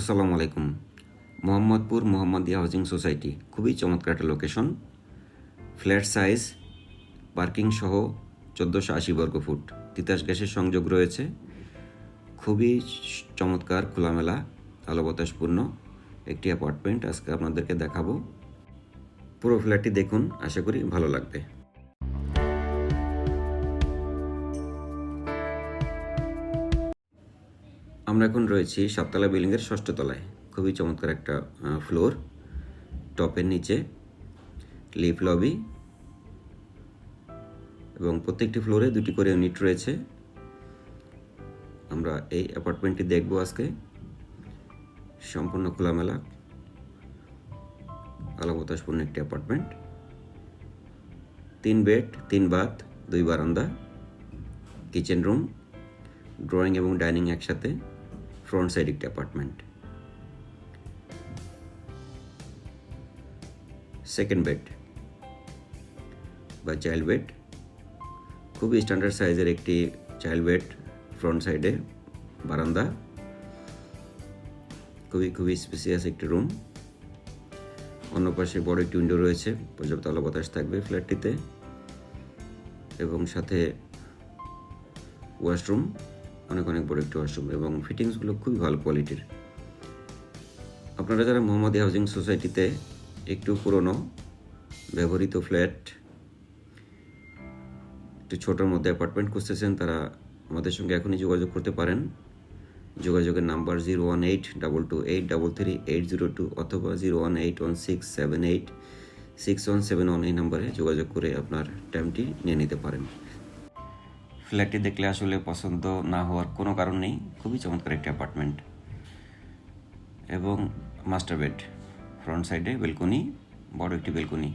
আসসালামু আলাইকুম। Mohammadpur Mohammadia housing society, খুবই চমৎকার একটা লোকেশন ফ্ল্যাট সাইজ পার্কিং সহ চোদ্দোশো আশি বর্গ ফুট। তিতাস গ্যাসের সংযোগ রয়েছে। খুবই চমৎকার, খোলামেলা আলো বাতাসপূর্ণ একটি অ্যাপার্টমেন্ট আজকে আপনাদেরকে দেখাবো। পুরো ফ্ল্যাটটি দেখুন, আশা করি ভালো লাগবে। আমরা এখন রয়েছি সাততলা বিল্ডিংয়ের ষষ্ঠ তলায়। খুবই চমৎকার একটা ফ্লোর টপের নিচে লিফ লবি এবং প্রত্যেকটি ফ্লোরে দুটি করে ইউনিট রয়েছে। আমরা এই অ্যাপার্টমেন্টটি দেখব আজকে। সম্পূর্ণ খোলামেলা আলো বাতাসপূর্ণ একটি অ্যাপার্টমেন্ট তিন বেড তিন বাথ দুই বারান্দা কিচেন রুম ড্রয়িং এবং ডাইনিং একসাথে। ফ্রন্ট সাইড একটি অ্যাপার্টমেন্ট সেকেন্ড বেড বা চাইল্ড বেড খুবই স্ট্যান্ডার্ড সাইজের একটি চাইল্ড বেড ফ্রন্ট সাইডে বারান্দা। খুবই খুবই স্পেসিয়াস একটি রুম অন্য পাশে বড় একটি উইন্ডো রয়েছে, পর্যাপ্ত আলো বাতাস থাকবে ফ্ল্যাটটিতে এবং সাথে ওয়াশরুম অনেক অনেক বড় একটি ওয়াশরুম এবং ফিটিংসগুলো খুবই ভালো কোয়ালিটির। আপনারা যারা মোহাম্মদী হাউজিং সোসাইটিতে একটু পুরনো, ব্যবহৃত ফ্ল্যাট, একটু ছোটোর মধ্যে অ্যাপার্টমেন্ট খুঁজতেছেন, তারা আমাদের সঙ্গে এখনই যোগাযোগ করতে পারেন। যোগাযোগের number zero one eight, double two eight, double three, eight zero two অথবা zero one eight one six seven eight, six one seven one এই নাম্বারে যোগাযোগ করে আপনার টাইমটি নিয়ে নিতে পারেন। ফ্ল্যাটটি দেখলে আসলে পছন্দ না হওয়ার কোনো কারণ নেই। খুবই চমৎকার একটি অ্যাপার্টমেন্ট এবং মাস্টার বেড ফ্রন্ট সাইডে বেলকনি বড় একটি বেলকনি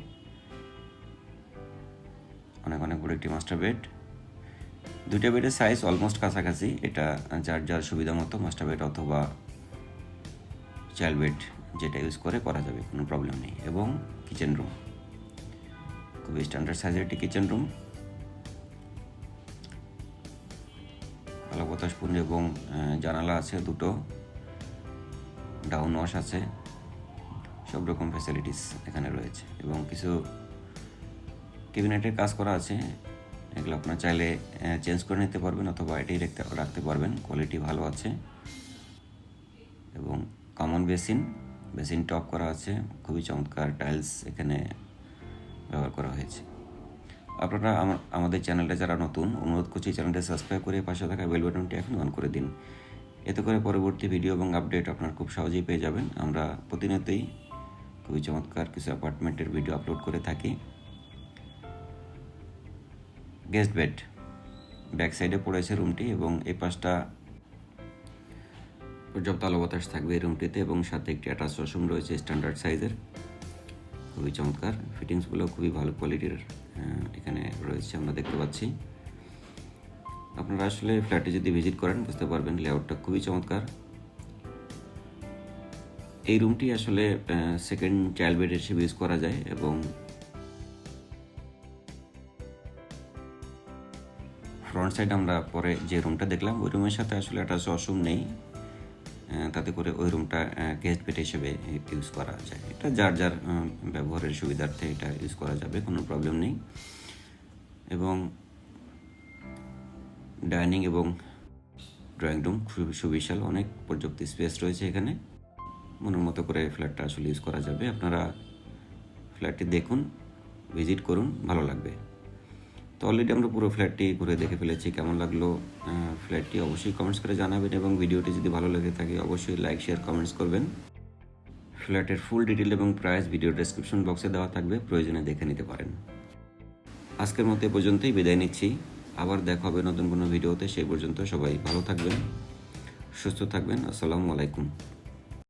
অনেক অনেক বড় একটি মাস্টার বেড দুইটা বেডের সাইজ অলমোস্ট কাছাকাছি। এটা যার যার সুবিধা মতো মাস্টার বেড অথবা চাইল্ড বেড যেটা ইউজ করে করা যাবে, কোনো প্রবলেম নেই। এবং কিচেন রুম খুবই স্ট্যান্ডার্ড সাইজের একটি কিচেন রুম আলো বাতাসপূর্ণ এবং জানালা আছে দুটো, ডাউন ওয়াশ আছে, সব রকম ফ্যাসিলিটিস এখানে রয়েছে এবং কিছু ক্যাবিনেটের কাজ করা আছে, এগুলো আপনার চাইলে চেঞ্জ করে নিতে পারবেন অথবা এটাই রাখতে রাখতে পারবেন কোয়ালিটি ভালো আছে। এবং কমন বেসিন বেসিন টপ করা আছে, খুবই চমৎকার টাইলস এখানে ব্যবহার করা হয়েছে। আপনারা আমাদের চ্যানেলটা যারা নতুন, অনুরোধ করছি চ্যানেলটা সাবস্ক্রাইব করে পাশে থাকা বেল বাটনটি এখন অন করে দিন। এতে করে পরবর্তী ভিডিও এবং আপডেট আপনার খুব সহজেই পেয়ে যাবেন। আমরা প্রতিনিয়তই খুবই চমৎকার কিছু অ্যাপার্টমেন্টের ভিডিও আপলোড করে থাকি। গেস্ট বেড ব্যাক সাইডে পড়েছে রুমটি এবং এই পাশটা পর্যাপ্ত আলো বাতাস থাকবে এই রুমটিতে এবং সাথে একটি অ্যাটাচ ওয়াশরুম রয়েছে স্ট্যান্ডার্ড সাইজের খুবই চমৎকার। ফিটিংসগুলো খুবই ভালো কোয়ালিটির এখানে রয়েছে, আমরা দেখতে পাচ্ছি। আপনারা আসলে ফ্ল্যাটে যদি ভিজিট করেন, বুঝতে পারবেন লেআউটটা খুবই চমৎকার। এই রুমটি আসলে সেকেন্ড চাইল্ড বেড হিসেবে ইউজ করা যায় এবং ফ্রন্ট সাইড আমরা পরে যে রুমটা দেখলাম, ওই রুমের সাথে আসলে একটা ওয়াশরুম নেই। তাতে করে ওই রুমটা গেস্ট বেড হিসেবে ইউজ করা যায়। এটা যার যার ব্যবহারের সুবিধার্থে এটা ইউজ করা যাবে, কোনো প্রবলেম নেই। এবং ডাইনিং এবং ড্রয়িং রুম সুবিশাল, অনেক পর্যাপ্ত স্পেস রয়েছে এখানে। মনের মতো করে ফ্ল্যাটটা আসলে ইউজ করা যাবে। আপনারা ফ্ল্যাটটি দেখুন ভিজিট করুন, ভালো লাগবে। তো অলরেডি আমরা পুরো ফ্ল্যাটটি ঘুরে দেখে ফেলেছি, কেমন লাগল? ফ্ল্যাটটি অবশ্যই কমেন্টস করে জানাবেন এবং ভিডিওটি যদি ভালো লেগে থাকে, অবশ্যই লাইক শেয়ার কমেন্টস করবেন। ফ্ল্যাটের ফুল ডিটেল এবং প্রাইস ভিডিও ডেসক্রিপশন বক্সে দেওয়া থাকবে, প্রয়োজনে দেখে নিতে পারেন। আজকের মতো এ পর্যন্তই, বিদায় নিচ্ছি। আবার দেখা হবে নতুন কোনো ভিডিওতে সেই পর্যন্ত সবাই ভালো থাকবেন, সুস্থ থাকবেন, আসসালামু আলাইকুম।